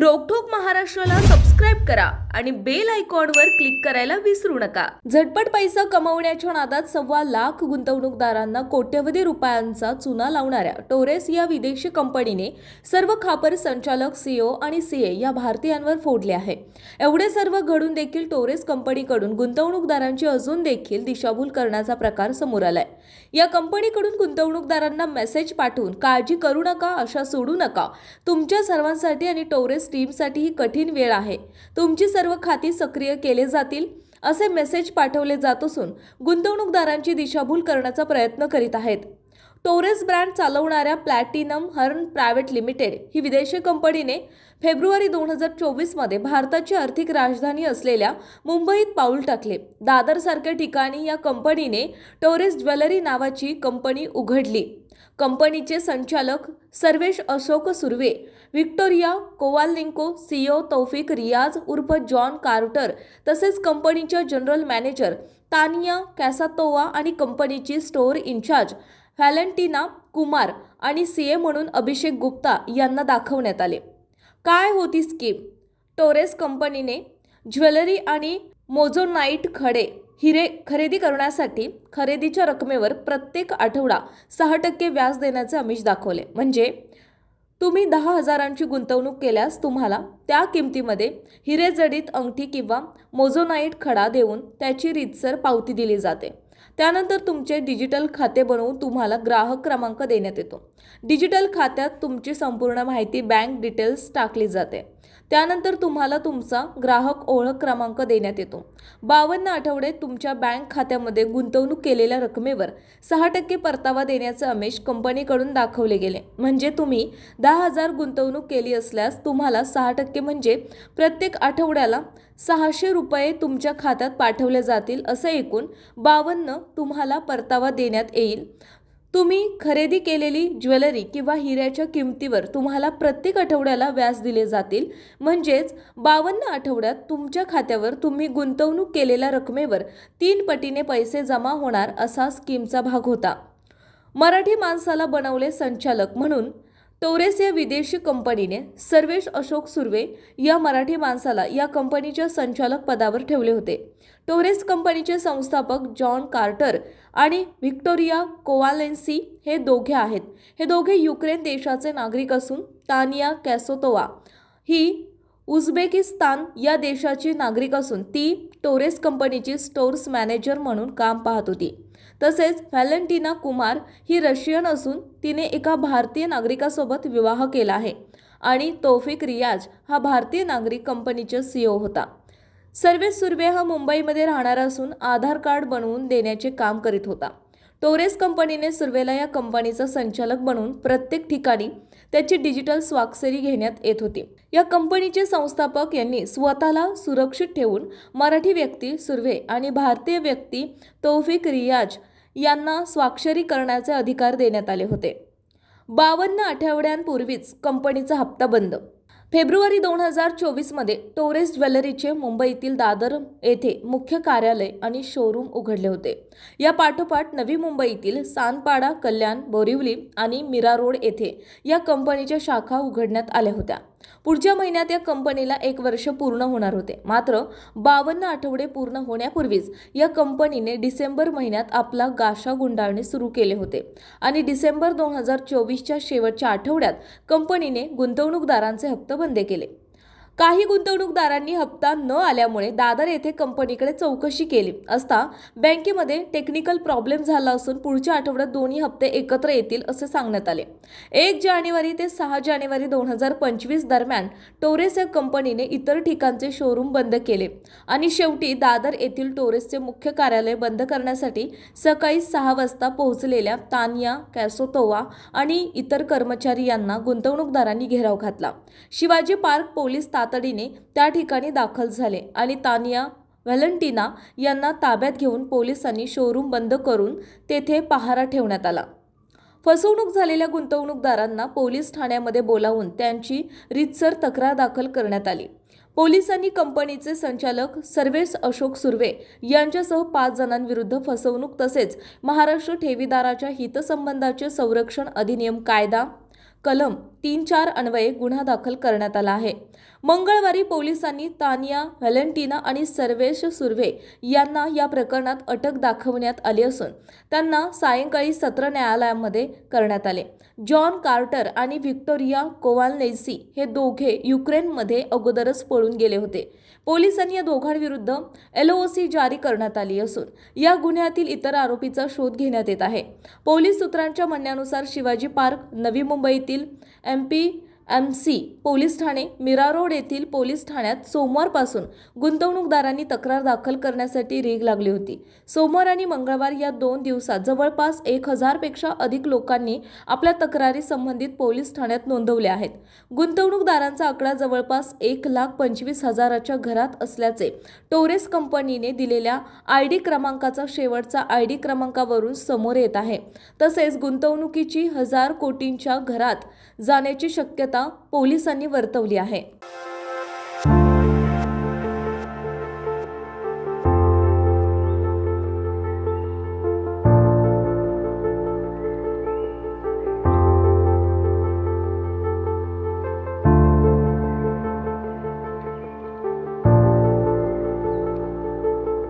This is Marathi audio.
रोकठोक महाराष्ट्राला सबस्क्राईब करा. आणि बेल आयकॉनवर क्लिक करायला विसरू नका. झटपट पैसा कमवण्याच्या नादात सव्वा लाख गुंतवणूकदारांना कोट्यवधी रुपयांचा चुना लावणाऱ्या टोरेस या विदेशी कंपनीने सर्व खापर संचालक सीओ आणि सीए या भारतीयांवर फोडले आहे. एवढे सर्व घडून देखील टोरेस कंपनीकडून गुंतवणूकदारांची अजून देखील दिशाभूल करण्याचा प्रकार समोर आलाय. या कंपनीकडून गुंतवणूकदारांना मेसेज पाठवून काळजी करू नका अशा सोडू नका. तुमच्या सर्वांसाठी आणि टोरेस टीमसाठी ही कठीण वेळ आहे. तुमची सर्व खाती सक्रिय केले जातील असे मेसेज पाठवले जात असून गुंतवणूकदारांची दिशाभूल करण्याचा प्रयत्न करीत आहेत. टोरेस ब्रँड चालवणाऱ्या प्लॅटिनम हर्न प्रायव्हेट लिमिटेड ही विदेशी कंपनीने फेब्रुवारी दोन हजार चोवीसमध्ये भारताची आर्थिक राजधानी असलेल्या मुंबईत पाऊल टाकले. दादरसारख्या ठिकाणी या कंपनीने टोरेस ज्वेलरी नावाची कंपनी उघडली. कंपनीचे संचालक Sarvesh Ashok Surve Victoria Kovalenko CO Taufiq Riyaz उर्फ जॉन कार्टर तसेच कंपनीच्या जनरल मॅनेजर तानिया कॅसातोवा आणि कंपनीची स्टोअर इन्चार्ज व्हॅलेंटिना कुमार आणि सीए म्हणून अभिषेक गुप्ता यांना दाखवण्यात आले. काय होती स्कीम? टोरेस कंपनीने ज्वेलरी आणि मोझोनाईट खडे हिरे खरेदी करण्यासाठी खरेदीच्या रकमेवर प्रत्येक आठवडा सहा टक्के व्याज देण्याचे आमिष दाखवले. म्हणजे तुम्ही दहा हजारांची गुंतवणूक केल्यास तुम्हाला त्या किमतीमध्ये हिरेजडीत अंगठी किंवा मोझोनाईट खडा देऊन त्याची रीतसर पावती दिली जाते. त्यानंतर तुमचे डिजिटल खाते बनवून तुम्हाला ग्राहक क्रमांक देण्यात येतो. डिजिटल खात्यात तुमची संपूर्ण माहिती बँक डिटेल्स टाकली जाते. त्यानंतर तुम्हाला तुमचा ग्राहक ओळख क्रमांक देण्यात येतो. बावन्न आठवडे तुमच्या बँक खात्यामध्ये गुंतवणूक केलेल्या रकमेवर सहा टक्के परतावा देण्याचे अमेश कंपनीकडून दाखवले गेले. म्हणजे तुम्ही दहा हजार गुंतवणूक केली असल्यास तुम्हाला सहा टक्के म्हणजे प्रत्येक आठवड्याला सहाशे रुपये तुमच्या खात्यात पाठवले जातील असे एकूण बावन्न तुम्हाला परतावा देण्यात येईल. तुम्ही खरेदी केलेली ज्वेलरी किंवा हिऱ्याच्या किमतीवर तुम्हाला प्रत्येक आठवड्याला व्याज दिले जातील. म्हणजेच बावन्न आठवड्यात तुमच्या खात्यावर तुम्ही गुंतवणूक केलेल्या रकमेवर तीन पटीने पैसे जमा होणार असा स्कीमचा भाग होता. मराठी माणसाला बनवले संचालक म्हणून टोरेस या विदेशी कंपनीने सर्वेश अशोक सुर्वे या मराठी माणसाला या कंपनीच्या संचालक पदावर ठेवले होते. टोरेस कंपनीचे संस्थापक जॉन कार्टर आणि व्हिक्टोरिया कोवालेन्सी हे दोघे आहेत. हे दोघे युक्रेन देशाचे नागरिक असून तानिया कॅसोतोवा ही उझबेकिस्तान या देशाची नागरिक असून ती टोरेस कंपनीची स्टोर्स मॅनेजर म्हणून काम पाहत होती. तसेच व्हॅलेंटिना कुमार ही रशियन असून तिने एका भारतीय नागरिकासोबत विवाह केला आहे आणि तौफिक रियाज हा भारतीय नागरिक कंपनीचा सीईओ होता. सर्वे सुर्वे हा मुंबईमध्ये राहणारा असून आधार कार्ड बनवून देण्याचे काम करीत होता. टोरेस कंपनीने सुर्वेला या कंपनीचा संचालक बनवून प्रत्येक ठिकाणी त्याची डिजिटल स्वाक्षरी घेण्यात येत होती. या कंपनीचे संस्थापक यांनी स्वतःला सुरक्षित ठेवून मराठी व्यक्ती सुर्वे आणि भारतीय व्यक्ती तौफिक रियाज यांना स्वाक्षरी करण्याचे अधिकार देण्यात आले होते. बावन्न आठवड्यांपूर्वीच कंपनीचा हप्ता बंद फेब्रुवारी दोन हजार चोवीसमध्ये टोरेस ज्वेलरीचे मुंबईतील दादर येथे मुख्य कार्यालय आणि शोरूम उघडले होते. या पाठोपाठ नवी मुंबईतील सानपाडा कल्याण बोरिवली आणि मीरा रोड येथे या कंपनीच्या शाखा उघडण्यात आल्या होत्या. पुढच्या महिन्यात या कंपनीला एक वर्ष पूर्ण होणार होते. मात्र बावन्न आठवडे पूर्ण होण्यापूर्वीच या कंपनीने डिसेंबर महिन्यात आपला गाशा गुंडाळणे सुरू केले होते आणि डिसेंबर दोन हजार चोवीसच्या शेवटच्या आठवड्यात कंपनीने गुंतवणूकदारांचे हप्ते बंद केले. काही गुंतवणूकदारांनी हप्ता न आल्यामुळे दादर येथे कंपनीकडे चौकशी केली असता बँकेमध्ये टेक्निकल प्रॉब्लेम झाला असून पुढच्या आठवड्यात दोन्ही हप्ते एकत्र येतील असे सांगण्यात आले. एक जानेवारी ते सहा जानेवारी दोन हजार पंचवीस दरम्यान टोरेस या कंपनीने इतर ठिकाणचे शोरूम बंद केले आणि शेवटी दादर येथील टोरेसचे मुख्य कार्यालय बंद करण्यासाठी सकाळी सहा वाजता पोहोचलेल्या तानिया कॅसोतोवा आणि इतर कर्मचारी यांना गुंतवणूकदारांनी घेराव घातला. शिवाजी पार्क पोलीस तातडीने त्या ठिकाणी दाखल झाले आणि तानिया व्हॅलेंटिना यांना ताब्यात घेऊन पोलिसांनी शोरूम बंद करून तेथे पहारा ठेवण्यात आला. फसवणूक झालेल्या गुंतवणूकदारांना पोलीस ठाण्यामध्ये बोलावून त्यांची रितसर तक्रार दाखल करण्यात आली. पोलिसांनी कंपनीचे संचालक सर्वेश अशोक सुर्वे यांच्यासह पाच जणांविरुद्ध फसवणूक तसेच महाराष्ट्र ठेवीदाराच्या हितसंबंधाचे संरक्षण अधिनियम कायदा कलम तीन चार अन्वये गुन्हा दाखल करण्यात आला आहे. मंगळवारी पोलिसांनी तानिया व्हॅलेंटिना आणि सर्वेश सुर्वे यांना या प्रकरणात अटक दाखवण्यात आली असून त्यांना सायंकाळी सत्र न्यायालयामध्ये करण्यात आले. जॉन कार्टर आणि व्हिक्टोरिया कोवालनेसी हे दोघे युक्रेनमध्ये अगोदरच पळून गेले होते. पोलिसांनी या दोघांविरुद्ध एलओसी जारी करण्यात आली असून या गुन्ह्यातील इतर आरोपीचा शोध घेण्यात येत आहे. पोलीस सूत्रांच्या म्हणण्यानुसार शिवाजी पार्क नवी मुंबईतील M P M C police Thane Mira road येथील पोलीस ठाण्यात सोमवारपासून गुंतवणूकदारांनी तक्रार दाखल करण्यासाठी रीग लागली होती. सोमवार आणि मंगळवार या दोन दिवसात जवळपास एक हजारपेक्षा अधिक लोकांनी आपल्या तक्रारी संबंधित पोलीस ठाण्यात नोंदवल्या आहेत. गुंतवणूकदारांचा आकडा जवळपास एक लाख पंचवीस हजाराच्या घरात असल्याचे टोरेस कंपनीने दिलेल्या आय डी क्रमांकाचा शेवटचा आय डी क्रमांकावरून समोर येत आहे. तसेच गुंतवणुकीची हजार कोटींच्या घरात जाण्याची शक्यता पोलिसांनी वर्तवली आहे.